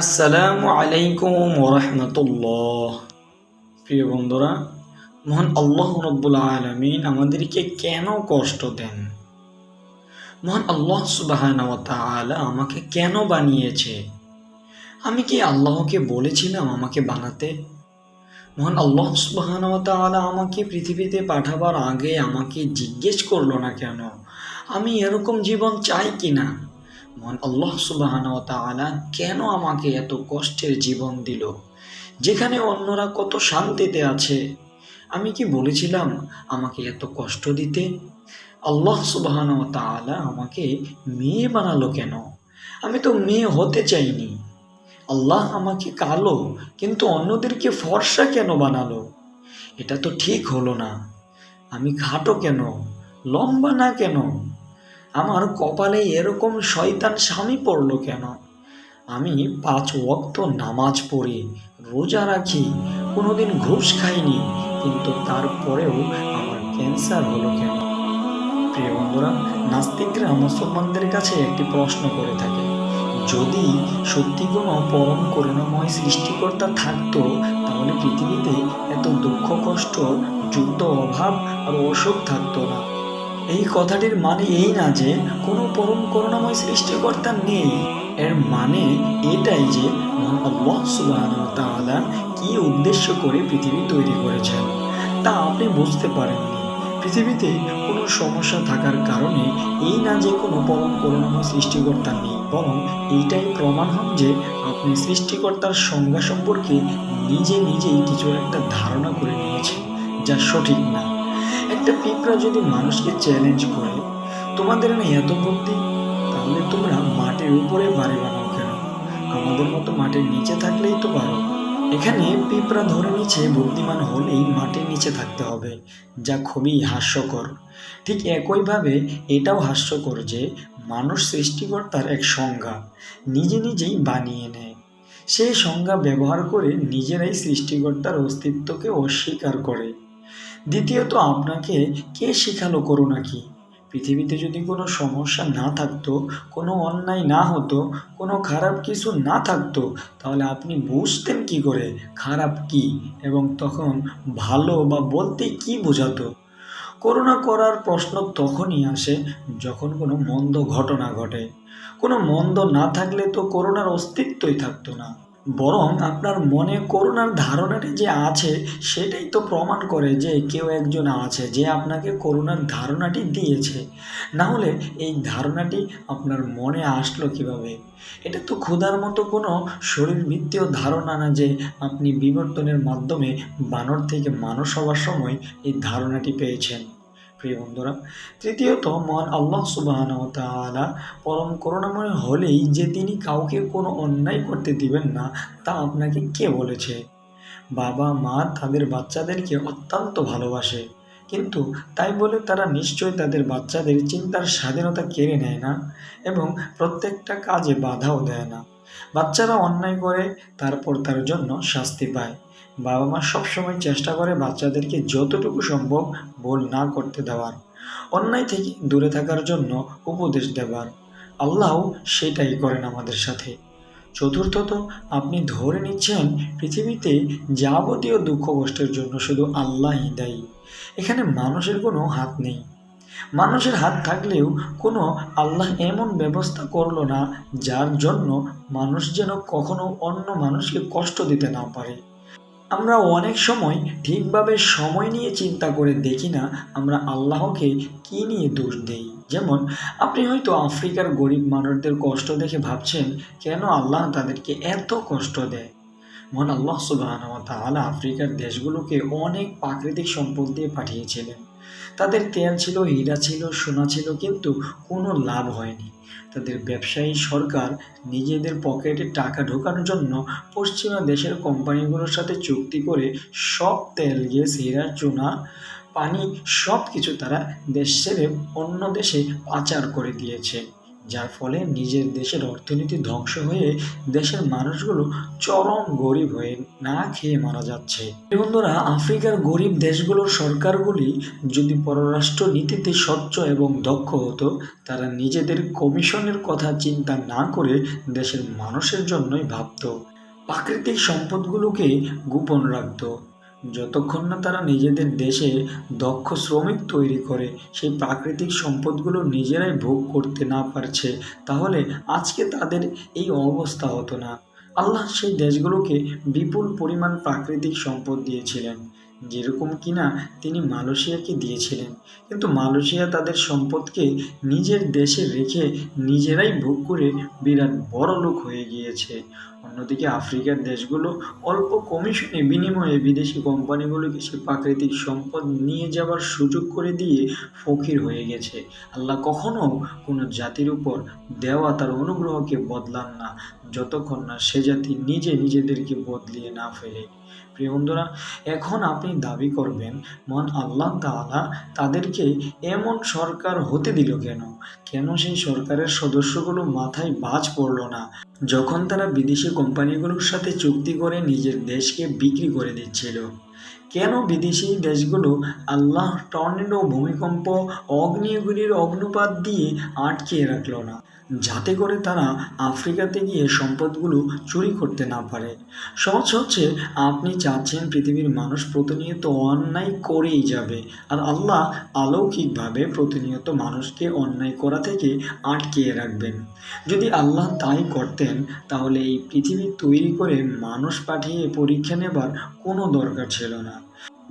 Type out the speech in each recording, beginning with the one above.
আসসালামু আলাইকুম ওরহমতুল্লাহ। প্রিয় বন্ধুরা, মহান আল্লাহ রব্বুল আলমিন আমাদেরকে কেন কষ্ট দেন? মহান আল্লাহ সুবাহান আমাকে কেন বানিয়েছে? আমি কি আল্লাহকে বলেছিলাম আমাকে বানাতে? মহান আল্লাহ সুবাহান আমাকে পৃথিবীতে পাঠাবার আগে আমাকে জিজ্ঞেস করল না কেন? আমি এরকম জীবন চাই কি না মহান আল্লাহ সুবাহান তাআলা কেন আমাকে এত কষ্টের জীবন দিল? যেখানে অন্যরা কত শান্তিতে আছে। আমি কি বলেছিলাম আমাকে এত কষ্ট দিতে? আল্লাহ সুবাহান তাআলা আমাকে মেয়ে বানালো কেন? আমি তো মেয়ে হতে চাইনি। আল্লাহ আমাকে কালো, কিন্তু অন্যদেরকে ফর্সা কেন বানালো? এটা তো ঠিক হলো না। আমি খাটো কেন? লম্বা না কেন? আমার কপালে এরকম শয়তান স্বামী পড়ল কেন? আমি পাঁচ ওয়াক্ত নামাজ পড়ি, রোজা রাখি, কোনোদিন ঘুষ খাইনি, কিন্তু তারপরেও আমার ক্যান্সার হলো কেন? প্রিয় বন্ধুরা, নাস্তিকরা মুসলমানদের কাছে একটি প্রশ্ন করে থাকে, যদি সত্যি কোনো পরম করুণাময় সৃষ্টিকর্তা থাকতো, তাহলে পৃথিবীতে এত দুঃখ, কষ্ট, যুদ্ধ, অভাব আর অসুখ থাকতো না। এই কথাটির মানে এই না যে কোনো পরম করুণাময় সৃষ্টিকর্তা নেই। এর মানে এটাই যে আল্লাহ ওয়া কি উদ্দেশ্য করে পৃথিবী তৈরি করেছেন, তা আপনি বুঝতে পারেননি। পৃথিবীতে কোনো সমস্যা থাকার কারণে এই না যে কোনো পরম করুণাময় সৃষ্টিকর্তা নেই, বরং এইটাই প্রমাণ হন যে আপনি সৃষ্টিকর্তার সংজ্ঞা সম্পর্কে নিজে নিজেই কিছু একটা ধারণা করে নিয়েছেন, যা সঠিক না। একটা পিঁপড়া যদি মানুষকে চ্যালেঞ্জ করে, তোমাদের না এত বুদ্ধি, তাহলে তোমরা মাটির উপরে বাড়ি বানাও কেন? আমাদের মতো মাটির নিচে থাকলেই তো পারো। এখানে পিঁপড়া ধরে নিচে বুদ্ধিমান হলেই মাটির নিচে থাকতে হবে, যা খুবই হাস্যকর। ঠিক একইভাবে এটাও হাস্যকর যে, মানুষ সৃষ্টিকর্তার এক সংজ্ঞা, নিজে নিজেই বানিয়ে নেয়। সেই সংজ্ঞা ব্যবহার করে নিজেরাই সৃষ্টিকর্তার অস্তিত্বকে অস্বীকার করে। দ্বিতীয়ত আপনাকে কে শেখালো করোনা কি? পৃথিবীতে যদি কোনো সমস্যা না থাকতো, কোনো অন্যায় না হতো, কোনো খারাপ কিছু না থাকতো, তাহলে আপনি বুঝতেন কি করে? খারাপ কি? এবং তখন ভালো বা বলতে কি বোঝাতো? করোনা করার প্রশ্ন তখনই আসে যখন কোনো মন্দ ঘটনা ঘটে। কোনো মন্দ না থাকলে তো করোনার অস্তিত্বই থাকতো না। বরং আপনার মনে করোনার ধারণাটি যে আছে, সেটাই তো প্রমাণ করে যে কেউ একজন আছে যে আপনাকে করোনার ধারণাটি দিয়েছে। না হলে এই ধারণাটি আপনার মনে আসলো কীভাবে? এটা তো ক্ষুধার মতো কোনো শরীরবৃত্তীয় ধারণা না যে আপনি বিবর্তনের মাধ্যমে বানর থেকে মানুষ হওয়ার সময় এই ধারণাটি পেয়েছেন। প্রিয় বন্ধুরা তৃতীয়ত মহান আল্লাহ সুবাহান তাআলা পরম করুণাময় হলেই যে তিনি কাউকে কোনো অন্যায় করতে দিবেন না, তা আপনাকে কে বলেছে? বাবা, মা তাদের বাচ্চাদেরকে অত্যন্ত ভালোবাসে, কিন্তু তাই বলে তারা নিশ্চয় তাদের বাচ্চাদের চিন্তার স্বাধীনতা কেড়ে নেয় না এবং প্রত্যেকটা কাজে বাধাও দেয় না। বাচ্চারা অন্যায় করে, তারপর তার জন্য শাস্তি পায়। বাবা মা সবসময় চেষ্টা করে বাচ্চাদেরকে যতটুকু সম্ভব ভুল না করতে দেওয়ার, অন্যায় থেকে দূরে থাকার জন্য উপদেশ দেওয়ার আল্লাহও সেটাই করেন আমাদের সাথে। চতুর্থত, আপনি ধরে নিচ্ছেন পৃথিবীতে যাবতীয় দুঃখ কষ্টের জন্য শুধু আল্লাহই দায়ী। এখানে মানুষের কোনো হাত নেই। মানুষের হাত থাকলেও কোনো আল্লাহ এমন ব্যবস্থা করল না যার জন্য মানুষ যেন কখনো অন্য মানুষকে কষ্ট দিতে না পারে। আমরা অনেক সময় ঠিকভাবে সময় নিয়ে চিন্তা করে দেখি না আমরা আল্লাহকে কী নিয়ে দোষ দেই। যেমন, আপনি হয়তো আফ্রিকার গরিব মানুষদের কষ্ট দেখে ভাবছেন, কেন আল্লাহ তাদেরকে এত কষ্ট দেয়? মহান আল্লাহ সুবাহ আফ্রিকার দেশগুলোকে অনেক প্রাকৃতিক সম্পদ দিয়ে পাঠিয়েছিলেন। তাদের তেল ছিল, হীরা ছিল, সোনা ছিল, কিন্তু কোনো লাভ হয়নি। তাদের ব্যবসায়ী সরকার নিজেদের পকেটে টাকা ঢোকানোর জন্য পশ্চিমা দেশের কোম্পানিগুলোর সাথে চুক্তি করে সব তেল, গ্যাস, হীরা, চুনা, পানি সব কিছু তারা দেশ ছেড়ে অন্য দেশে পাচার করে দিয়েছে। যার ফলে নিজের দেশের অর্থনীতি ধ্বংস হয়ে দেশের মানুষগুলো চরম গরিব হয়ে না খেয়ে মারা যাচ্ছে। বন্ধুরা, আফ্রিকার গরিব দেশগুলোর সরকারগুলি যদি পররাষ্ট্র নীতিতে স্বচ্ছ এবং দক্ষ হতো, তারা নিজেদের কমিশনের কথা চিন্তা না করে দেশের মানুষের জন্যই ভাবতো। প্রাকৃতিক সম্পদগুলোকে গোপন রাখতো। যতক্ষণ না তারা নিজেদের দেশে দক্ষ শ্রমিক তৈরি করে সেই প্রাকৃতিক সম্পদগুলো নিজেরাই ভোগ করতে না পারছে, তাহলে আজকে তাদের এই অবস্থা হতো না। আল্লাহ সেই দেশগুলোকে বিপুল পরিমাণ প্রাকৃতিক সম্পদ দিয়েছিলেন। যেরকম কিনা তিনি মালয়েশিয়াকে দিয়েছিলেন। কিন্তু মালয়েশিয়া তাদের সম্পদকে নিজের দেশে রেখে নিজেরাই ভোগ করে বিরাট বড় লোক হয়ে গিয়েছে। অন্যদিকে আফ্রিকার দেশগুলো অল্প কমিশনে বিনিময়ে বিদেশি কোম্পানিগুলোকে সে প্রাকৃতিক সম্পদ নিয়ে যাওয়ার সুযোগ করে দিয়ে ফকির হয়ে গেছে। আল্লাহ কখনো কোনো জাতির উপর দেওয়া তার অনুগ্রহকে বদলান না, যতক্ষণ না সে জাতি নিজে নিজেদেরকে বদলিয়ে না ফেলে। প্রিয় বন্ধুরা, এখন আপনি দাবি করবেন মহান আল্লাহ তাআলা তাদেরকে এমন সরকার হতে দিল কেন? কেন সেই সরকারের সদস্যগুলো মাথায় বাজ পড়ল না? যখন তারা বিদেশি কোম্পানিগুলোর সাথে চুক্তি করে নিজের দেশকে বিক্রি করে দিচ্ছিল। কেন বিদেশি দেশগুলো আল্লাহ টর্নেডো ভূমিকম্প, অগ্নিগুলির অগ্নুপাত দিয়ে আটকে রাখল না? যাতে করে তারা আফ্রিকাতে গিয়ে সম্পদগুলো চুরি করতে না পারে। সহজ হচ্ছে, আপনি চাচ্ছেন পৃথিবীর মানুষ প্রতিনিয়ত অন্যায় করেই যাবে আর আল্লাহ অলৌকিকভাবে প্রতিনিয়ত মানুষকে অন্যায় করা থেকে আটকিয়ে রাখবেন। যদি আল্লাহ তাই করতেন, তাহলে এই পৃথিবী তৈরি করে মানুষ পাঠিয়ে পরীক্ষা নেবার কোনো দরকার ছিল না।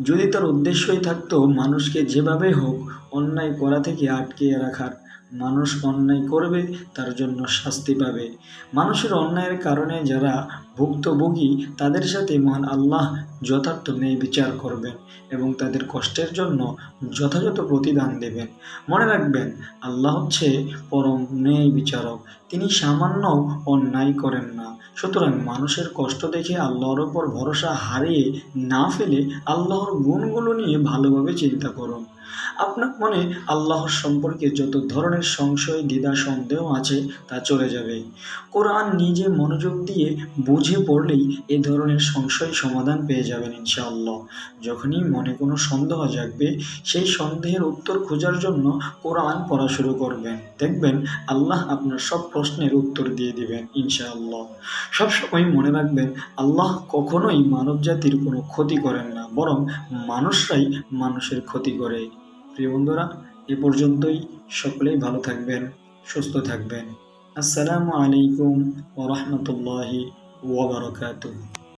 যদি তার উদ্দেশ্যই থাকতো, মানুষকে যেভাবে হোক অন্যায় করা থেকে আটকিয়ে রাখার। মানুষ অন্যায় করবে, তার জন্য শাস্তি পাবে। মানুষের অন্যায়ের কারণে যারা ভুক্তভোগী, তাদের সাথে মহান আল্লাহ যথার্থ ন্যায় বিচার করবেন এবং তাদের কষ্টের জন্য যথাযথ প্রতিদান দেবেন। মনে রাখবেন, আল্লাহ হচ্ছে পরম ন্যায় বিচারক। তিনি সামান্য অন্যায় করেন না। সুতরাং মানুষের কষ্ট দেখে আল্লাহর ওপর ভরসা হারিয়ে না ফেলে আল্লাহর গুণগুলো নিয়ে ভালোভাবে চিন্তা করুন। আপনার মনে আল্লাহর সম্পর্কে যত ধরনের সংশয়, দ্বিধা, সন্দেহ আছে তা চলে যাবে। কোরআন নিজে মনোযোগ দিয়ে বুঝে পড়লেই এ ধরনের সংশয় সমাধান পেয়ে যাবেন ইনশাআল্লাহ। যখনই মনে কোনো সন্দেহ জাগবে, সেই সন্দেহের উত্তর খোঁজার জন্য কোরআন পড়া শুরু করবেন। দেখবেন আল্লাহ আপনার সব প্রশ্নের উত্তর দিয়ে দিবেন ইনশাআল্লাহ। সবসময় মনে রাখবেন, আল্লাহ কখনোই মানব জাতির কোনো ক্ষতি করেন না, বরং মানুষরাই মানুষের ক্ষতি করে। প্রিয় বন্ধুরা এ পর্যন্তই। সকলেই ভালো থাকবেন সুস্থ থাকবেন। আসসালামু আলাইকুম ওরহমতুল্লাহি ওবরাকাতুহ